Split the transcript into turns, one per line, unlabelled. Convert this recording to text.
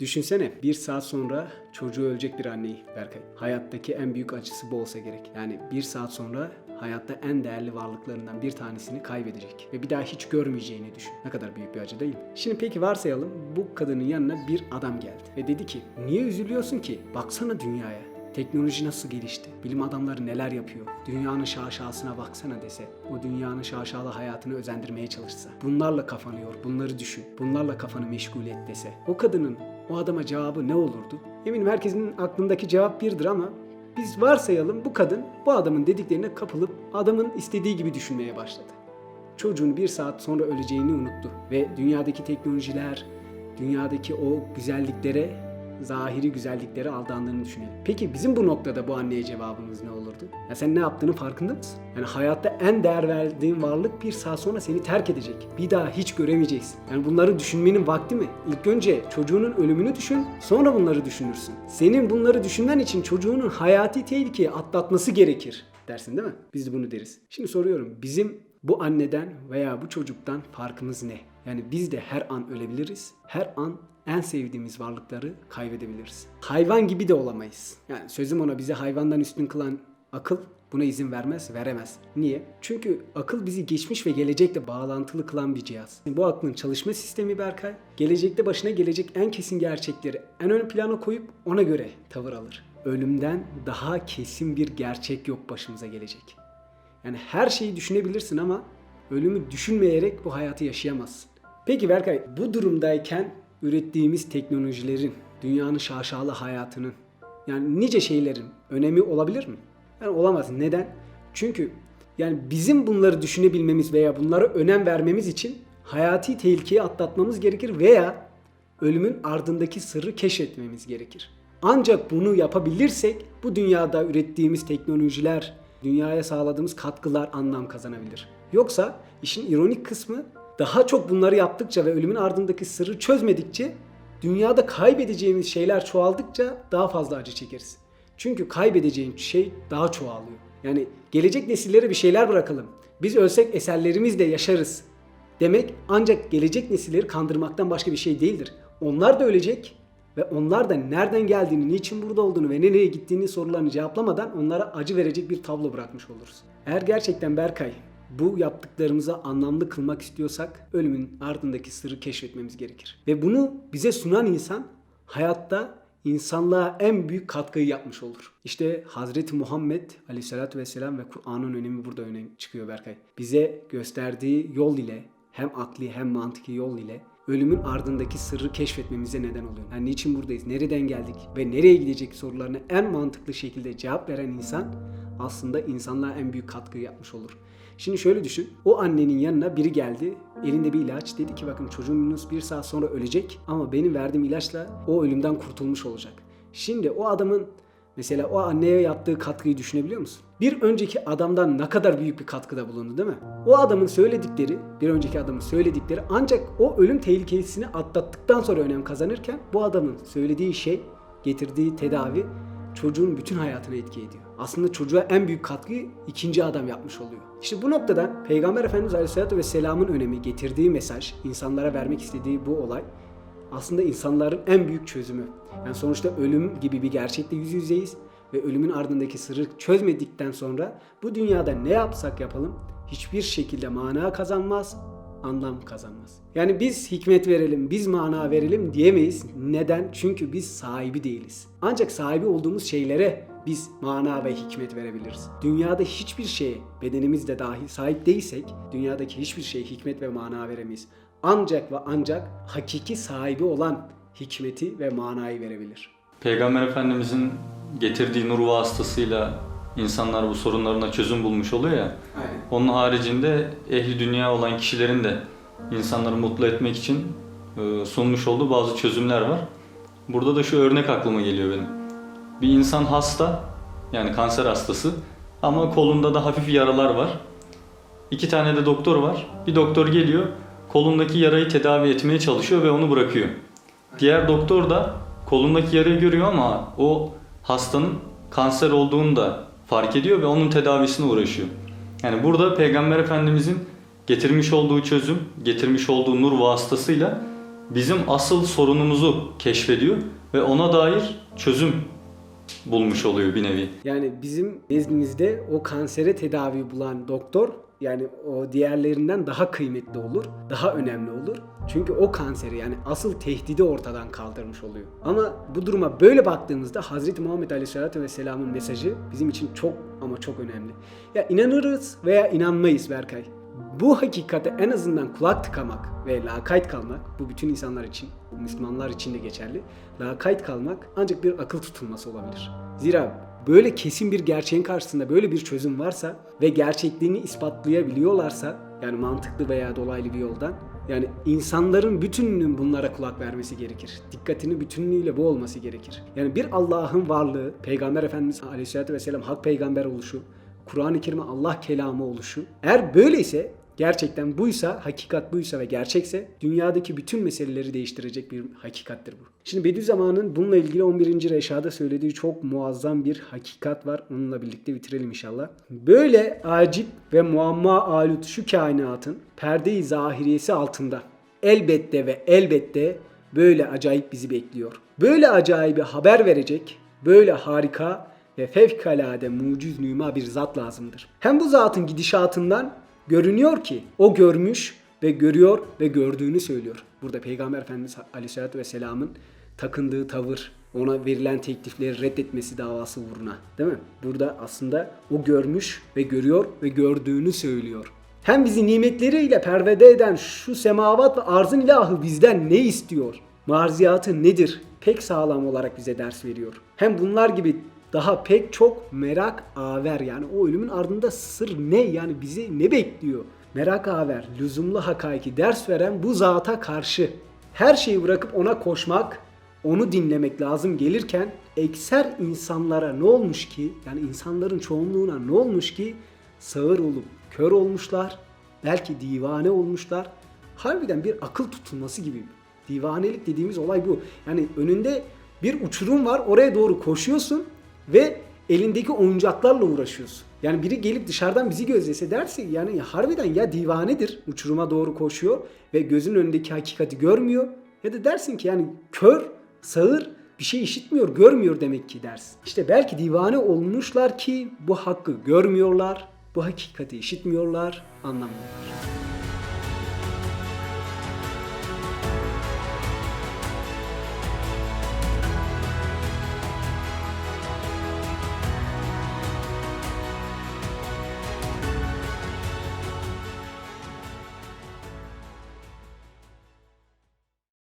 Düşünsene bir saat sonra çocuğu ölecek bir anneyi Berkay. Hayattaki en büyük acısı bu olsa gerek. Yani bir saat sonra hayatta en değerli varlıklarından bir tanesini kaybedecek. Ve bir daha hiç görmeyeceğini düşün. Ne kadar büyük bir acı değil mi? Şimdi peki varsayalım bu kadının yanına bir adam geldi. Ve dedi ki niye üzülüyorsun ki? Baksana dünyaya. Teknoloji nasıl gelişti? Bilim adamları neler yapıyor? Dünyanın şaşasına baksana dese. O dünyanın şaşalı hayatını özendirmeye çalışsa. Bunlarla kafanı yor, bunları düşün. Bunlarla kafanı meşgul et dese. O kadının o adama cevabı ne olurdu? Eminim herkesin aklındaki cevap birdir ama biz varsayalım bu kadın bu adamın dediklerine kapılıp adamın istediği gibi düşünmeye başladı. Çocuğun bir saat sonra öleceğini unuttu ve dünyadaki teknolojiler, dünyadaki o güzelliklere zahiri güzelliklere aldandığını düşünelim. Peki bizim bu noktada bu anneye cevabımız ne olurdu? Ya sen ne yaptığının farkında mısın? Yani hayatta en değer verdiğin varlık bir saat sonra seni terk edecek. Bir daha hiç göremeyeceksin. Yani bunları düşünmenin vakti mi? İlk önce çocuğunun ölümünü düşün, sonra bunları düşünürsün. Senin bunları düşünmen için çocuğunun hayati tehlikeyi atlatması gerekir dersin değil mi? Biz de bunu deriz. Şimdi soruyorum bizim bu anneden veya bu çocuktan farkımız ne? Yani biz de her an ölebiliriz. Her an en sevdiğimiz varlıkları kaybedebiliriz. Hayvan gibi de olamayız. Yani sözüm ona bizi hayvandan üstün kılan akıl buna izin vermez, veremez. Niye? Çünkü akıl bizi geçmiş ve gelecekle bağlantılı kılan bir cihaz. Bu aklın çalışma sistemi Berkay, gelecekte başına gelecek en kesin gerçekleri en ön plana koyup ona göre tavır alır. Ölümden daha kesin bir gerçek yok başımıza gelecek. Yani her şeyi düşünebilirsin ama ölümü düşünmeyerek bu hayatı yaşayamazsın. Peki Berkay bu durumdayken ürettiğimiz teknolojilerin, dünyanın şaşalı hayatının yani nice şeylerin önemi olabilir mi? Yani olamaz. Neden? Çünkü yani bizim bunları düşünebilmemiz veya bunlara önem vermemiz için hayati tehlikeyi atlatmamız gerekir veya ölümün ardındaki sırrı keşfetmemiz gerekir. Ancak bunu yapabilirsek bu dünyada ürettiğimiz teknolojiler, dünyaya sağladığımız katkılar anlam kazanabilir. Yoksa işin ironik kısmı daha çok bunları yaptıkça ve ölümün ardındaki sırrı çözmedikçe dünyada kaybedeceğimiz şeyler çoğaldıkça daha fazla acı çekeriz. Çünkü kaybedeceğin şey daha çoğalıyor. Yani gelecek nesillere bir şeyler bırakalım. Biz ölsek eserlerimizle yaşarız demek ancak gelecek nesilleri kandırmaktan başka bir şey değildir. Onlar da ölecek ve onlar da nereden geldiğini, niçin burada olduğunu ve nereye gittiğini sorularını cevaplamadan onlara acı verecek bir tablo bırakmış oluruz. Eğer gerçekten Berkay bu yaptıklarımızı anlamlı kılmak istiyorsak ölümün ardındaki sırrı keşfetmemiz gerekir. Ve bunu bize sunan insan hayatta insanlığa en büyük katkıyı yapmış olur. İşte Hazreti Muhammed Aleyhisselatü Vesselam ve Kur'an'ın önemi burada öne çıkıyor Berkay. Bize gösterdiği yol ile hem akli hem mantıki yol ile ölümün ardındaki sırrı keşfetmemize neden oluyor. Yani niçin buradayız, nereden geldik ve nereye gidecek sorularına en mantıklı şekilde cevap veren insan aslında insanlığa en büyük katkıyı yapmış olur. Şimdi şöyle düşün. O annenin yanına biri geldi. Elinde bir ilaç. Dedi ki bakın çocuğunuz bir saat sonra ölecek ama benim verdiğim ilaçla o ölümden kurtulmuş olacak. Şimdi o adamın mesela o anneye yaptığı katkıyı düşünebiliyor musun? Bir önceki adamdan ne kadar büyük bir katkıda bulundu değil mi? O adamın söyledikleri, bir önceki adamın söyledikleri ancak o ölüm tehlikesini atlattıktan sonra önem kazanırken bu adamın söylediği şey, getirdiği tedavi çocuğun bütün hayatına etki ediyor. Aslında çocuğa en büyük katkıyı ikinci adam yapmış oluyor. İşte bu noktada Peygamber Efendimiz Aleyhisselatü Vesselam'ın önemi, getirdiği mesaj, insanlara vermek istediği bu olay aslında insanların en büyük çözümü. Yani sonuçta ölüm gibi bir gerçekle yüz yüzeyiz ve ölümün ardındaki sırrı çözmedikten sonra bu dünyada ne yapsak yapalım hiçbir şekilde mana kazanmaz, anlam kazanmaz. Yani biz hikmet verelim, biz mana verelim diyemeyiz. Neden? Çünkü biz sahibi değiliz. Ancak sahibi olduğumuz şeylere biz mana ve hikmet verebiliriz. Dünyada hiçbir şeye bedenimiz de dahil sahip değilsek dünyadaki hiçbir şeye hikmet ve mana veremeyiz. Ancak ve ancak hakiki sahibi olan hikmeti ve manayı verebilir.
Peygamber Efendimizin getirdiği nur vasıtasıyla insanlar bu sorunlarına çözüm bulmuş oluyor ya.
Aynen.
Onun haricinde ehli dünya olan kişilerin de insanları mutlu etmek için e, sunmuş olduğu bazı çözümler var. Burada da şu örnek aklıma geliyor benim. Bir insan hasta, yani kanser hastası ama kolunda da hafif yaralar var. İki tane de doktor var. Bir doktor geliyor, kolundaki yarayı tedavi etmeye çalışıyor ve onu bırakıyor. Diğer doktor da kolundaki yarayı görüyor ama o hastanın kanser olduğunu da fark ediyor ve onun tedavisine uğraşıyor. Yani burada Peygamber Efendimizin getirmiş olduğu çözüm, getirmiş olduğu nur vasıtasıyla bizim asıl sorunumuzu keşfediyor ve ona dair çözüm bulmuş oluyor bir nevi.
Yani bizim nezdimizde o kansere tedavi bulan doktor yani o diğerlerinden daha kıymetli olur, daha önemli olur. Çünkü o kanseri yani asıl tehdidi ortadan kaldırmış oluyor. Ama bu duruma böyle baktığımızda Hz. Muhammed Aleyhisselatü Vesselam'ın mesajı bizim için çok ama çok önemli. Ya inanırız veya inanmayız Berkay. Bu hakikate en azından kulak tıkamak ve lakayt kalmak, bu bütün insanlar için, Müslümanlar için de geçerli. Lakayt kalmak ancak bir akıl tutulması olabilir. Zira böyle kesin bir gerçeğin karşısında böyle bir çözüm varsa ve gerçekliğini ispatlayabiliyorlarsa yani mantıklı veya dolaylı bir yoldan yani insanların bütününün bunlara kulak vermesi gerekir. Dikkatini bütünlüğüyle bu olması gerekir. Yani bir Allah'ın varlığı, Peygamber Efendimiz Aleyhisselatü Vesselam hak peygamber oluşu, Kur'an-ı Kerim'e Allah kelamı oluşu. Eğer böyleyse gerçekten buysa, hakikat buysa ve gerçekse dünyadaki bütün meseleleri değiştirecek bir hakikattir bu. Şimdi Bediüzzaman'ın bununla ilgili 11. Reşa'da söylediği çok muazzam bir hakikat var. Onunla birlikte bitirelim inşallah. Böyle acip ve muamma alut şu kainatın perde-i zahiriyesi altında elbette ve elbette böyle acayip bizi bekliyor. Böyle acayibi haber verecek, böyle harika ve fevkalade muciz nüma bir zat lazımdır. Hem bu zatın gidişatından görünüyor ki o görmüş ve görüyor ve gördüğünü söylüyor. Burada Peygamber Efendimiz Aleyhisselatü Vesselam'ın takındığı tavır, ona verilen teklifleri reddetmesi davası uğruna. Değil mi? Burada aslında o görmüş ve görüyor ve gördüğünü söylüyor. Hem bizi nimetleriyle pervede eden şu semavat ve arzın ilahı bizden ne istiyor? Marziyatı nedir? Pek sağlam olarak bize ders veriyor. Hem bunlar gibi daha pek çok merak aver yani o ölümün ardında sır ne yani bizi ne bekliyor? Merak aver, lüzumlu hakaiki ders veren bu zata karşı her şeyi bırakıp ona koşmak, onu dinlemek lazım gelirken ekser insanlara ne olmuş ki yani insanların çoğunluğuna ne olmuş ki sağır olup kör olmuşlar, belki divane olmuşlar. Harbiden bir akıl tutulması gibi. Divanelik dediğimiz olay bu. Yani önünde bir uçurum var oraya doğru koşuyorsun ve elindeki oyuncaklarla uğraşıyorsun. Yani biri gelip dışarıdan bizi gözlese derse yani harbiden ya divanedir uçuruma doğru koşuyor ve gözün önündeki hakikati görmüyor ya da dersin ki yani kör, sağır bir şey işitmiyor, görmüyor demek ki dersin. İşte belki divane olmuşlar ki bu hakkı görmüyorlar, bu hakikati işitmiyorlar, anlamıyorlar.